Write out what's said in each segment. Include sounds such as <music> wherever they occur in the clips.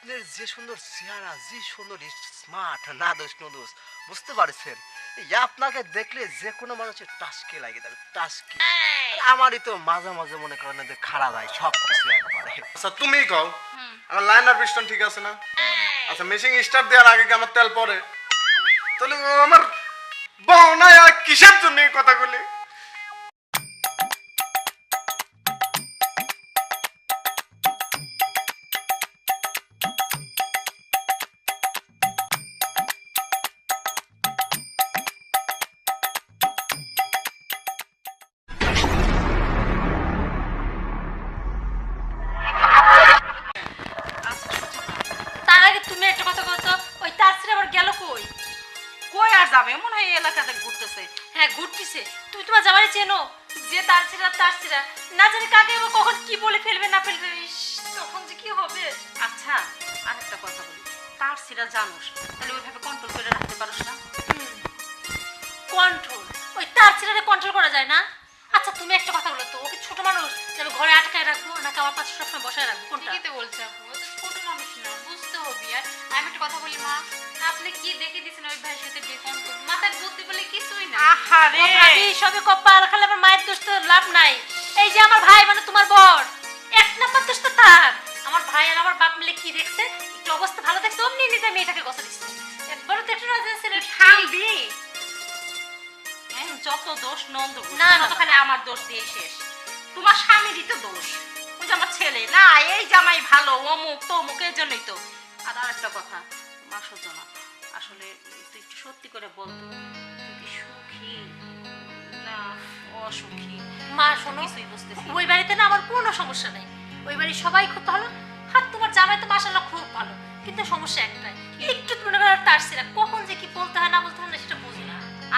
আপনার যে সুন্দর চেহারা যে সুন্দর স্মার্ট না দোষ নো দোষ বুঝতে পারছেন? আপনাকে দেখলে যে কোনো মানুষের টাসকে লাগে যাবে টাসকে আমারই তো মাঝে মাঝে মনে করেন যে খারাপ হয় সব কিছু একবারে। আচ্ছা তুমিই কও। আমার লাইনার পিস্টন ঠিক আছে না? আচ্ছা মেশিং স্টার্ট দেওয়ার আগে কি আমার তেল পড়ে? তাহলে আমার বউ নাই আর কিসের জন্য এই কথাগুলি? হ্যাঁ তুমি তোমার জামাই চেনো? যে তার আর তার ছেলে। না জানি কাকে বা কখন কি বলে ফেলবে না ফেলবে। ইস, তখন যে কি হবে? আচ্ছা আরেকটা কথা বলি। তার সিরা জানোস তাহলে ওইভাবে কন্ট্রোল করে রাখতে পারোস না? কন্ট্রোল ওই তার ছেলেকে কন্ট্রোল করা যায় না? আচ্ছা তুমি একটা কথা বলো তো ওকে ছোট মানুষ? যে আমি ঘরে আটকায় রাখব নাকি আমার পাশে সবসময় বসায় রাখব? কোনটা? ঠিকই তো বলছে আপু ও তো ছোট মানুষ না বুঝতে হবে। আর আমি একটা কথা বলি মা আপনি কি দেখে দিয়েছেন ওই ভাইয়ের সাথে বিয়ে মাথায় বুদ্ধি বলে কিছুই না। আহারে। ভাবি সবে কপাল খালে আমার মায়ের দোষ তো লাভ নাই। এই যে আমার ভাই মানে তোমার বর এক নাম্বার দোষ তো তার। আমার ভাই আর আমার বাপ মিলে কি দেখছে? একটু অবস্থা ভালো দেখছে অমনি নিজে মেয়েটাকে কথা দিচ্ছে। একবারও তো একটু না যে ছেলে থামবি। হ্যাঁ, যত দোষ নন্দ না, না, খালি আমার দোষ দিয়ে শেষ। তোমার স্বামীরই তো দোষ। ওই যে আমার ছেলে না এই জামাই ভালো অমুক তমুক এর জন্যই তো। আর আরেকটা কথা মা সূচনা আসলে তুই একটু সত্যি করে বলতো তুই কি সুখী? না অসুখী। মা শোনো। ওই বাড়িতে না আমার কোনো সমস্যা নেই। ওই বাড়ি সবাই খুব ভালো। হাত তোমার জামাই তো মাসাল্লাহ খুব ভালো। কিন্তু সমস্যা একটাই একটু মনে করো তার সেরা কখন যে কি বলতে হয় না বলতে হয় না সেটা বুঝি না।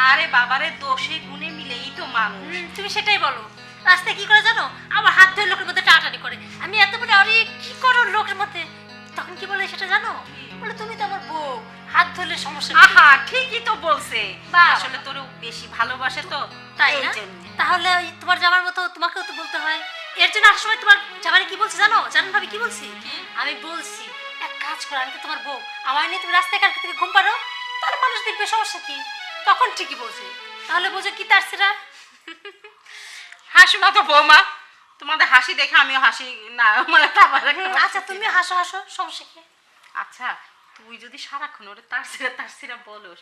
আরে বাবারে দোষে গুণে মিলেই তো মানুষ। তুমি সেটাই বলো। রাস্তায় কি করে জানো? আমার হাত ধরে লোকের মধ্যে টাটানি ধরলে সমস্যা আহা ঠিকই তো বলছে। আসলে তোর বেশি ভালোবাসে তো তাই না? তাহলে ওই তোমার জামার মতো তোমাকেও তো বলতে হয়। এর জন্য আসার সময় তোমার জামাই কি বলছে জানো? জানেন ভাবি কি বলছি? আমি বলছি এক কাজ করো আমি তো তোমার বউ। আমার নিয়ে তুমি রাস্তায় কালকে থেকে ঘুম পারো তাহলে মানুষ দেখবে সমস্যা কি? তখন ঠিকই বলছে। তাহলে বোঝো কি তার সেরা? হাসি না তো বৌমা। তোমাদের হাসি দেখে আমিও হাসি না মানে আচ্ছা তুমি হাসো হাসো সমস্যা কি? আচ্ছা। তুই যদি সারাক্ষণ ওরে তার সিরা তার সিরা বলোস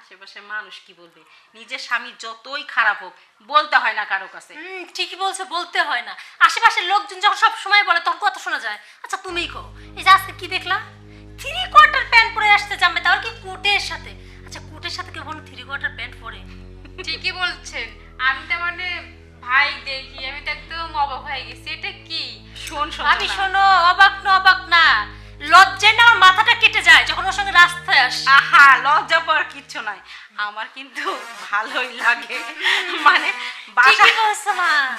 আশেপাশে মানুষ কি বলবে? নিজের স্বামী যতই খারাপ হোক বলতে হয় না কারও কাছে। হুম ঠিকই বলছে বলতে হয় না। আশেপাশের লোকজন যখন সব সময় বলে তখন কত শোনা যায়। আচ্ছা তুমিই কো এই যে আজকে কি দেখলা থ্রি কোয়ার্টার প্যান্ট পরে আসতে জানবে তাও কি কোটের সাথে? আচ্ছা কোটের সাথে কেউ থ্রি কোয়ার্টার প্যান্ট পরে? ঠিকই বলছেন। আমি তো মানে ভাই দেখি আমি তো একদম অবাক হয়ে গেছি। এটা কি? শোন শোন ভাবি শোনো অবাক না অবাক না। লজ্জায় না আমার মাথাটা কেটে যায় যখন ওর সঙ্গে রাস্তায় আসি। আহা লজ্জা পাওয়ার কিচ্ছু নাই। আমার কিন্তু ভালোই লাগে। মানে বাসা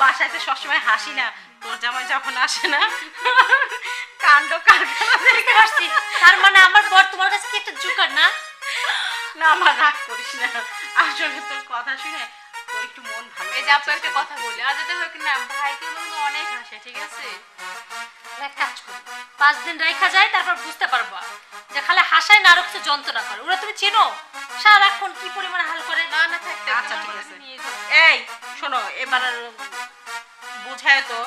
বাসায় তো সবসময় হাসি না। তোর জামাই যখন আসে না কাণ্ড কারখানা বুঝতে পারছি। তার মানে আমার বর তোমার কাছে কি একটা জুকার না? না আমার রাগ করিস না। আসলে তোর কথা শুনে তোর একটু মন ভালো এই যে আপু একটা কথা বলি। আজ এটা হোক না ভাইকে কিন্তু অনেক হাসে ঠিক আছে? এক কাজ করি। পাঁচ দিন রাইখা যায় তারপর বুঝতে পারবা যে খালি হাসায় না আরও যন্ত্রণা করে। ওরা তুমি চেনো? সারাক্ষণ কি পরিমাণে হাল করে? না না থাকতে আচ্ছা, ঠিক আছে। এই শোনো এবার বোঝায় তো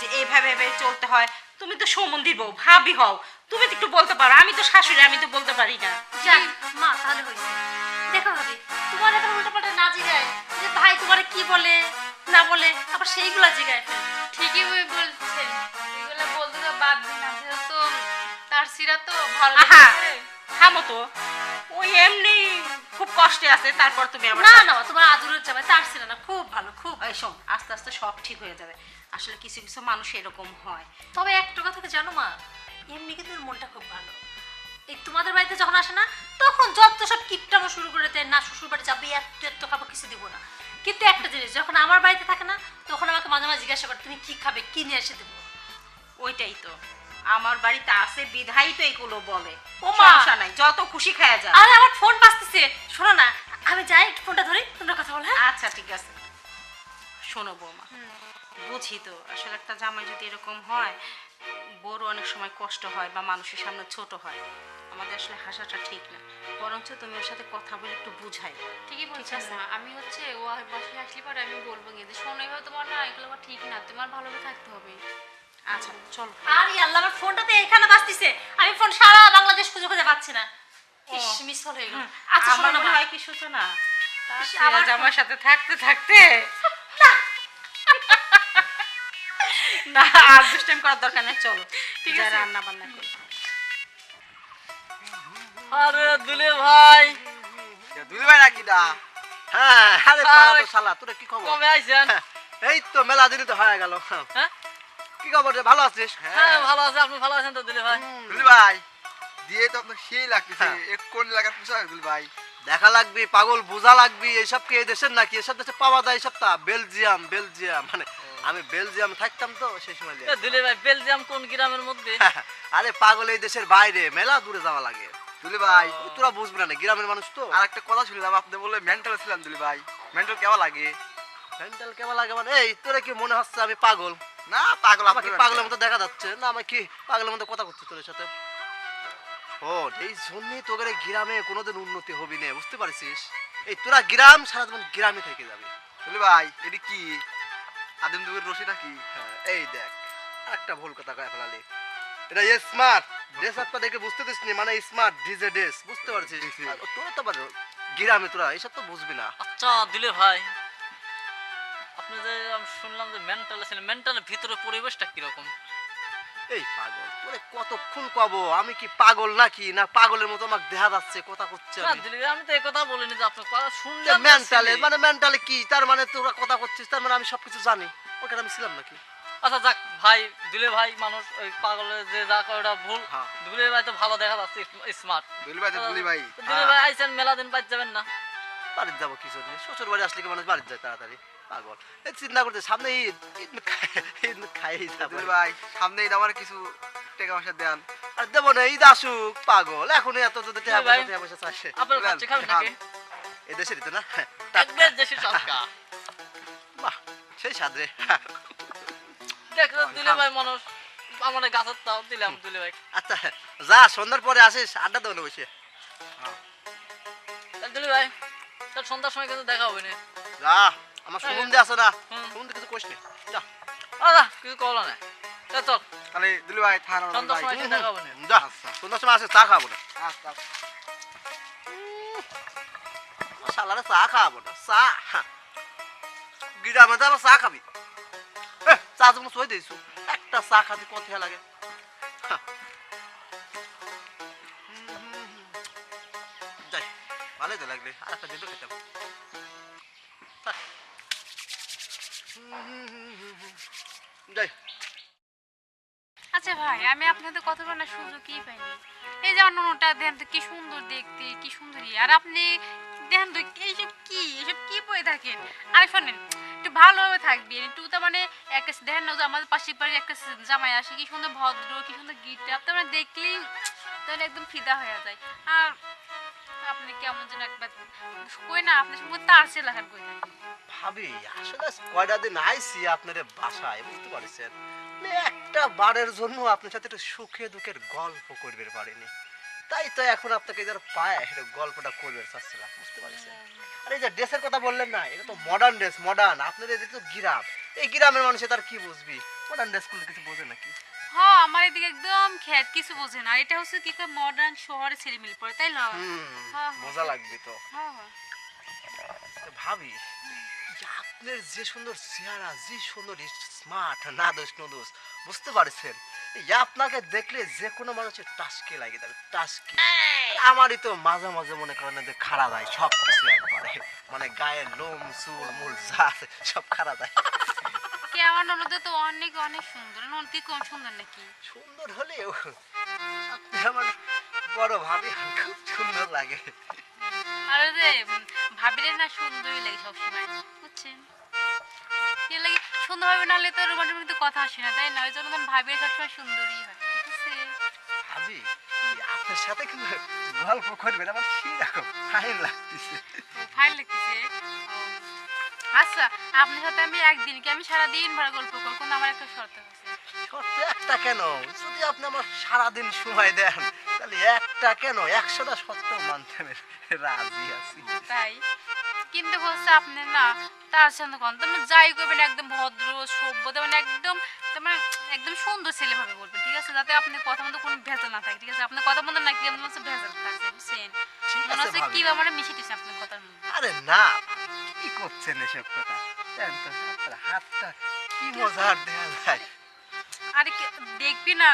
যে এইভাবে এভাবে চলতে হয়। তুমি তো সমন্দির বউ ভাবি হও। তুমি তো একটু বলতে পারো আমি তো শাশুড়ি আমি তো বলতে পারি না। যাক মা তাহলে হয়েছে দেখো ভাবি তোমার এখন উল্টো পাল্টা না জিগায় যে ভাই তোমার কি বলে না বলে আবার সেইগুলা জিগায় ফেলবে ঠিকই বই তার সিরা তো ভালো। থামো তো। ওই এমনি খুব কষ্টে আছে তারপর তুমি আবার না না তোমার আদুরের যাবে তার ছিল না খুব ভালো খুব এই শোন আস্তে আস্তে সব ঠিক হয়ে যাবে। আসলে কিছু কিছু মানুষ এরকম হয়। তবে একটা কথা কি জানো মা? এমনি কিন্তু মনটা খুব ভালো। এই তোমাদের বাড়িতে যখন আসে না তখন যত সব কিপটামো শুরু করে দেয় না শ্বশুর বাড়ি যাবে এত এত খাব কিছু দিব না। কিন্তু একটা জিনিস যখন আমার বাড়িতে থাকে না তখন আমাকে মাঝে মাঝে জিজ্ঞাসা করে তুমি কি খাবে? কি নিয়ে এসে দেবো? ওইটাই তো। আমার বাড়িতে আছে বিধাই তো এগুলো বলে। ও মা। সমস্যা নাই যত খুশি খাওয়া যায় আরে আমার ফোন বাজতেছে। শোনো না আমি যাই একটু ফোনটা ধরি তোমরা কথা বলো হ্যাঁ? আচ্ছা ঠিক আছে। শোনো বৌমা বুঝি তো আসলে একটা জামাই যদি এরকম হয় বড় অনেক সময় কষ্ট হয় বা মানুষের সামনে ছোট হয়। আমাদের আসলে হাসাটা ঠিক না। বরঞ্চ তুমি ওর সাথে কথা বলে একটু বুঝাই। ঠিকই বলছেন মা আমি হচ্ছে ও বাসায় আসলে পরে আমি বলব গিয়ে যে শোনো এভাবে তোমার না এগুলো আমার ঠিক না তোমার ভালোভাবে থাকতে হবে। আচ্ছা চলো। আরে আল্লাহ আমার ফোনটাতে এখানে বাজতিছে। আমি ফোন সারা বাংলাদেশ খুঁজে খুঁজে পাচ্ছি না। ইস মিস হয়ে গেল আচ্ছা আমার মনে হয় কি সূচনা? তার ইস, ছেলে আবার- জামার সাথে থাকতে থাকতে <laughs> না আর দুষ্টাইম করার দরকার নেই চলো। ঠিক আছে। রান্না বান্না করি। আরে দুলে ভাই। দুই ভাই নাকি দা হ্যাঁ আরে পাড়া তো শালা তোরা কি খবর? কবে আইছেন? হ্যাঁ, এই তো মেলা দিনই তো হয়ে গেল। হ্যাঁ? কি খবর রে? ভালো আছিস? হ্যাঁ ভালো আছে। আপনি ভালো আছেন তো দুলে ভাই? দুলি ভাই দিয়ে তো আপনার সেই লাগতেছে হ্যাঁ। এক কোন লাগার পোশাক দুলি ভাই। দেখা লাগবি পাগল বোঝা লাগবি এইসব কি এই দেশের নাকি? এসব দেশে পাওয়া যায় এইসব তা বেলজিয়াম বেলজিয়াম মানে আমি বেলজিয়াম থাকতাম তো সেই সময় দুলে ভাই বেলজিয়াম কোন গ্রামের মধ্যে? আরে পাগল এই দেশের বাইরে মেলা দূরে যাওয়া লাগে। দুলি ভাই তোরা বুঝবি না গ্রামের মানুষ তো। আর একটা কথা শুনলাম আপনি বলে মেন্টাল ছিলাম দুলি ভাই। মেন্টাল কেমন লাগে? মেন্টাল কেমন লাগে মানে? এই তোরা কি মনে হচ্ছে আমি পাগল? না পাগল আমাকে পাগলের মতো দেখা যাচ্ছে। না আমি কি পাগলের মতো কথা করছি তোর সাথে? ও এই জন্যই তোদের গ্রামে কোনোদিন উন্নতি হবি না বুঝতে পারছিস? এই তোরা গ্রাম সারা জীবন গ্রামে থেকে যাবে। দুলি ভাই এটি কি? আদিম যুগের রশিটা কি হ্যাঁ, এই দেখ একটা ভুল কথা কয়ে ফেলালি। এটা স্মার্ট ড্রেস আপটা দেখে বুঝতে দিস নি? মানে স্মার্ট ডিজে ড্রেস বুঝতে পারছিস? তোরা তো পারো গ্রামে তোরা এইসব তো বুঝবি না। আচ্ছা দুলে ভাই। আপনি যে আমি শুনলাম যে মেন্টাল ছিলেন মেন্টালের ভিতরে পরিবেশটা কীরকম? এই পাগল তোরে কতক্ষণ কব? আমি কি পাগল নাকি? না পাগলের মতো আমাকে দেখা যাচ্ছে কথা করছে আমি? তো এই কথা বলিনি যে আপনি কথা শুনলে। মেন্টালে মানে মেন্টালে কি? তার মানে তোরা কথা করছিস তার মানে আমি সবকিছু জানি। ওখানে আমি ছিলাম নাকি? আচ্ছা যাক ভাই দুলে ভাই মানুষ ওই পাগলের যে যা করে ওটা ভুল। হ্যাঁ। দুলে ভাই তো ভালো দেখা যাচ্ছে স্মার্ট দুলি ভাই দুলি ভাই। দুলে ভাই আইছেন মেলা দিন বাইর যাবেন না। বাড়িতে যাব কিছু নেই শ্বশুর বাড়ি আসলে কি মানুষ বাড়িতে যায় তাড়াতাড়ি? পাগল চিন্তা করতে সামনে ঈদ ঈদ খাই- ঈদ দুলি ভাই সামনে ঈদ আমার কিছু টাকা পয়সা দেন আর দেবো না ঈদ আসুক পাগল এখন এত যদি টাকা। পয়সা নাকি এই দেশেরই তো না একবার দেশি টাটকা বাহ সেই স্বাদ রে দেখ দিলে ভাই মানুষ আমার গাছের তাও দিলাম দিলে ভাই আচ্ছা যা সন্ধ্যার পরে আসিস আড্ডা দেবো না বসে দিলে ভাই তাহলে সন্ধ্যার সময় কিন্তু দেখা হবে না যা আমার সুগন্ধি আছে না? হুম। কিছু কোষ নেই যা। আচ্ছা কিছু করল না। চল তাহলে দুলি ভাই থানা সন্ধ্যার ভাই সময় এসে দেখা হবে যা সন্ধ্যার সময় আসিস চা খাব না। আচ্ছা আচ্ছা। শালারে চা খাব না চা। গ্রামে তো চা খাবি। চা যখন সই দিয়েছু একটা চা খাতে কত লাগে। হ্যাঁ। ভালোই তো লাগবে আর একটা দিল। আর শোনেন, একটু জামাই আসে, কি সুন্দর ভদ্র, কি সুন্দর গিটে আপনার দেখলেই তাহলে একদম ফিদা হয়ে যায়। আর আপনি কেমন যেন একবার কই না, আপনার সঙ্গে তার সে লেখান কই থাকেন ভাবি, আসলে কয়টা দিন আইসি আপনার বাসায়, বুঝতে পারছেন? মানে একটা বারের জন্য আপনার সাথে একটু সুখে দুঃখের গল্প করবে পারিনি। তাই তো এখন আপনাকে যারা পায় এটা গল্পটা করবে চাচ্ছিলাম, বুঝতে পারছেন? আর এই যে ড্রেসের কথা বললেন না, এটা তো মডার্ন ড্রেস মডার্ন আপনাদের এটা তো গ্রাম, এই গ্রামের মানুষে তার কি বুঝবি? মডার্ন ড্রেস কিছু বোঝে নাকি? হ্যাঁ আমার এদিকে একদম খ্যাত কিছু বোঝে না। এটা হচ্ছে কি করে মডার্ন শহরে ছেলেমিল পড়ে তাই না? হ্যাঁ, মজা লাগবে তো। হ্যাঁ হ্যাঁ। তো ভাবি আপনার যে সুন্দর চেহারা যে সুন্দর স্মার্ট না দোষ নো দোষ বুঝতে পারছেন? আপনাকে দেখলে যে কোনো মানুষের টাসকে লাগে যাবে টাসকে। আমারই তো মাঝে মাঝে মনে করেন যে খাড়া যায় সব কিছু একবারে। মানে গায়ের লোম চুল মূল যা সব খাড়া যায় কে আমার ননদ তো অনেক অনেক সুন্দর। ননদ কম সুন্দর নাকি? সুন্দর হলেও আপনি আমার বড় ভাবি খুব সুন্দর লাগে। আর ওই যে উম, ভাবিলে না সুন্দরই লাগে সবসময় বুঝছেন? কি লাগে সুন্দর নাহলে তো রোমান্টিক মধ্যে কথা আসে না তাই না? ওই জন্য ভাবিলে সবসময় সুন্দরই হয় ঠিক আছে ভাবি আপনার সাথে কিন্তু গল্প করবেন আমার সেরকম ফাইন লাগতেছে? ফাইন লাগতেছে। আচ্ছা আপনার সাথে আমি একদিন কি আমি সারাদিন ভরা গল্প করব কিন্তু আমার একটা শর্ত আছে? শর্ত একটা কেন? যদি আপনি আমার সারাদিন সময় দেন তাহলে একটা কেন? একশোটা সত্য মানতে আমি রাজি আছি। তাই? কিন্তু হচ্ছে আপনি না তার সাথে কোন? তুমি যাই করবেন একদম ভদ্র সভ্য তেমন একদম তোমার একদম সুন্দর ছেলে ভাবে বলবেন ঠিক আছে? যাতে আপনি কথা মতো কোনো ভেজাল না থাকে ঠিক আছে? আপনার কথা মতো না কি মনে হচ্ছে ভেজাল থাকছে বুঝছেন? মনে হচ্ছে কি মানে মিশে দিচ্ছে আপনার কথার মধ্যে। আরে না কি করছেন এসব কথা? দেন তো আপনার হাতটা কি মজার দেয়া যায় আরে দেখবি না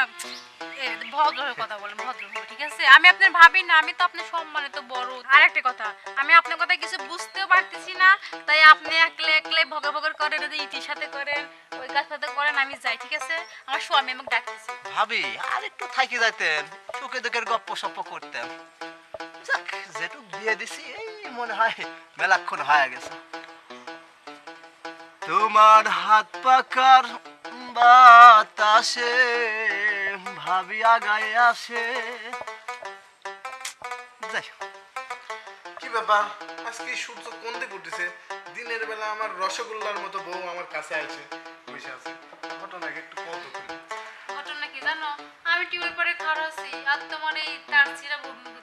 ভদ্র হয়ে কথা বলেন ভদ্র ঠিক আছে? আমি আপনার ভাবি না আমি তো আপনার সম্মানিত বড়। আর একটা কথা আমি আপনার কথা কিছু বুঝতেও পারতেছি না তাই আপনি একলে একলে ভগা ভগর করেন ইতির সাথে করেন ওই কাজ সাথে করেন আমি যাই ঠিক আছে? আমার স্বামী আমাকে ডাকতেছে। ভাবি আর একটু থাকি যাইতেন সুখে দুঃখের গপ্প সপ্প করতেন। যাক যেটুক দিয়ে দিছি এই মনে হয় মেলাক্ষণ হয়ে গেছে। তোমার হাত পাকার বাতাসে ভাবি আগায় আসে। যাই কি ব্যাপার? আজকে সূর্য কোন দিকে উঠেছে? দিনের বেলা আমার রসগোল্লার মতো বউ আমার কাছে আছে বসে আছে। ঘটনাকে একটু কত ঘটনা কি জানো? আমি টিউল পরে খাড়া আছি আর তোমার এই তার ছিঁড়া ভূমিপতি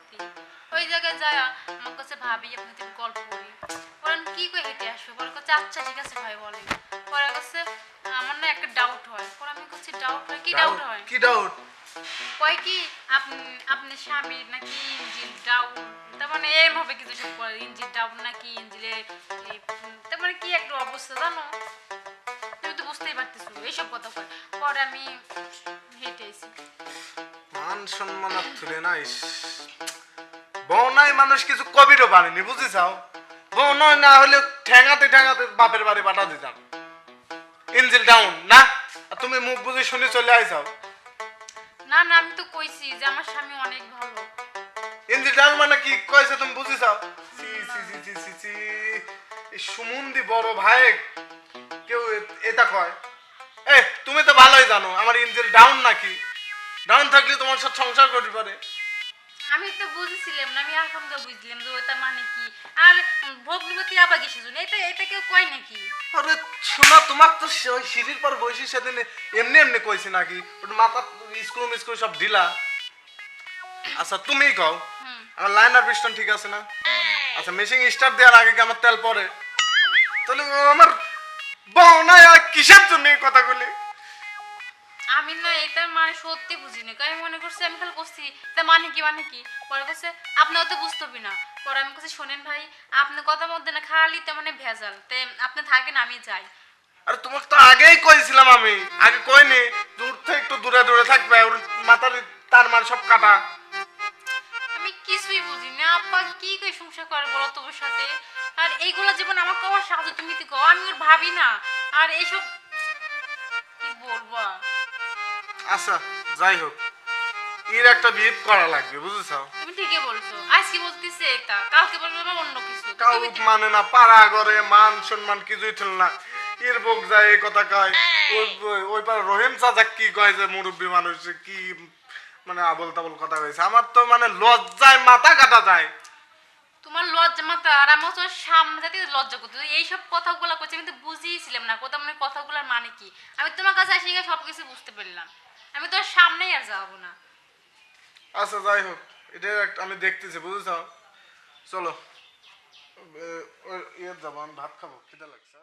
ওই জায়গায় যায় আমার কাছে ভাবি আপনি তুমি গল্প করি। বলেন কি করে হেঁটে আসবে? বলে কাছে আচ্ছা ঠিক আছে ভাই বলে। পরে কাছে আমার না একটা ডাউট হয়। পরে আমি কাছে ডাউট হয়? কি ডাউট হয়? কি ডাউট কয় কি আপনি আপনার স্বামীর নাকি ইঞ্জিন ডাউন তার মানে এম হবে কিছু সব করে ইঞ্জিন ডাউন নাকি ইঞ্জিনে তার মানে কি একটা অবস্থা জানো? তুমি তো বুঝতেই পারতেছো এইসব কথা কয়। পরে আমি হেঁটে এসি মান সম্মান আর তুলে না নাই মানুষ কিছু কবিরও পারেনি বুঝেছাও? বউ নয় না হলে ঠেঙাতে ঠেঙাতে বাপের বাড়ি পাঠা দিতাম। ইঞ্জিল ডাউন না? তুমি মুখ বুঝে শুনে চলে আইসাও না না আমি তো কইছি যে আমার স্বামী অনেক ভালো। ইঞ্জিল ডাউন মানে কি? কয়েছে তুমি বুঝেছাও? সি সি সি সি সি সি এই সুমন্দি বড় ভাই কেউ এটা কয়? এ তুমি তো ভালোই জানো আমার ইঞ্জিল ডাউন নাকি? ডাউন থাকলে তোমার সাথে সংসার করতে পারে। আমি তো বুঝেছিলাম না আমি এখন তো বুঝলাম যে ওটা মানে কি? আর ভগ্নিপতি আবার কিসে জন্য? এটা এটা কেউ কয় নাকি? আরে শোনা তোমার তো ওই সিঁড়ির পর বসে সেদিন এমনি এমনি কইছি নাকি? ওটা মাথা স্ক্রু মিস্ক্রু সব ঢিলা। আচ্ছা তুমিই কও। আমার লাইনার পিস্টন ঠিক আছে না? আচ্ছা মেশিন স্টার্ট দেওয়ার আগে কি আমার তেল পড়ে? তাহলে আমার বউ না কিসের জন্য কথাগুলি? আমি না এটা মানে সত্যি বুঝিনি। আমি মনে করছি আমি খালি করছি তা মানে কি মানে কি? পরে বলছে আপনার তো বুঝতে না। পরে আমি কাছে শোনেন ভাই আপনার কথার মধ্যে না খালি তে মানে ভেজাল। তে আপনি থাকেন আমি যাই। আরে তোমাকে তো আগেই কইছিলাম আমি। আগে কইনি দূর থেকে একটু দূরে দূরে থাকবে ওর মাথার তার মার সব কাটা। আমি কিছুই বুঝি না আপা কি কই সংসার করে বলো তোমার সাথে? আর এইগুলো জীবন আমার কবার সাহায্য তুমি তো কও? আমি ওর ভাবি না। আর এইসব কি বলব? আচ্ছা যাই হোক। এর একটা বিয়ে করা লাগবে বুঝেছ? তুমি ঠিকই বলছো। আজকে বলতেছে এটা? কালকে বলবে অন্য কিছু? মানে না পাড়া করে মান সম্মান কিছুই ছিল না। এর বক যায় এই কথা কয় ওই- ওই- ওই রহিম চাচা কি কয় যে মুরব্বী মানুষ কি মানে আবল তাবল কথা কয়েছে আমার তো মানে লজ্জায় মাথা কাটা যায়। তোমার লজ্জা মাথা আর আমার তো সামনে যাতে লজ্জা করতে এইসব কথাগুলো করছে আমি তো বুঝিয়েছিলাম না। কথা মানে কথাগুলোর মানে কি? আমি তোমার কাছে গিয়ে সব কিছু বুঝতে পারলাম। আমি তোর সামনেই আর যাব না। আচ্ছা যাই হোক এটা একটা আমি দেখতেছি, বুঝেছ? চলো ইয়ে যাব, আমি ভাত খাব, খিদে লাগছে।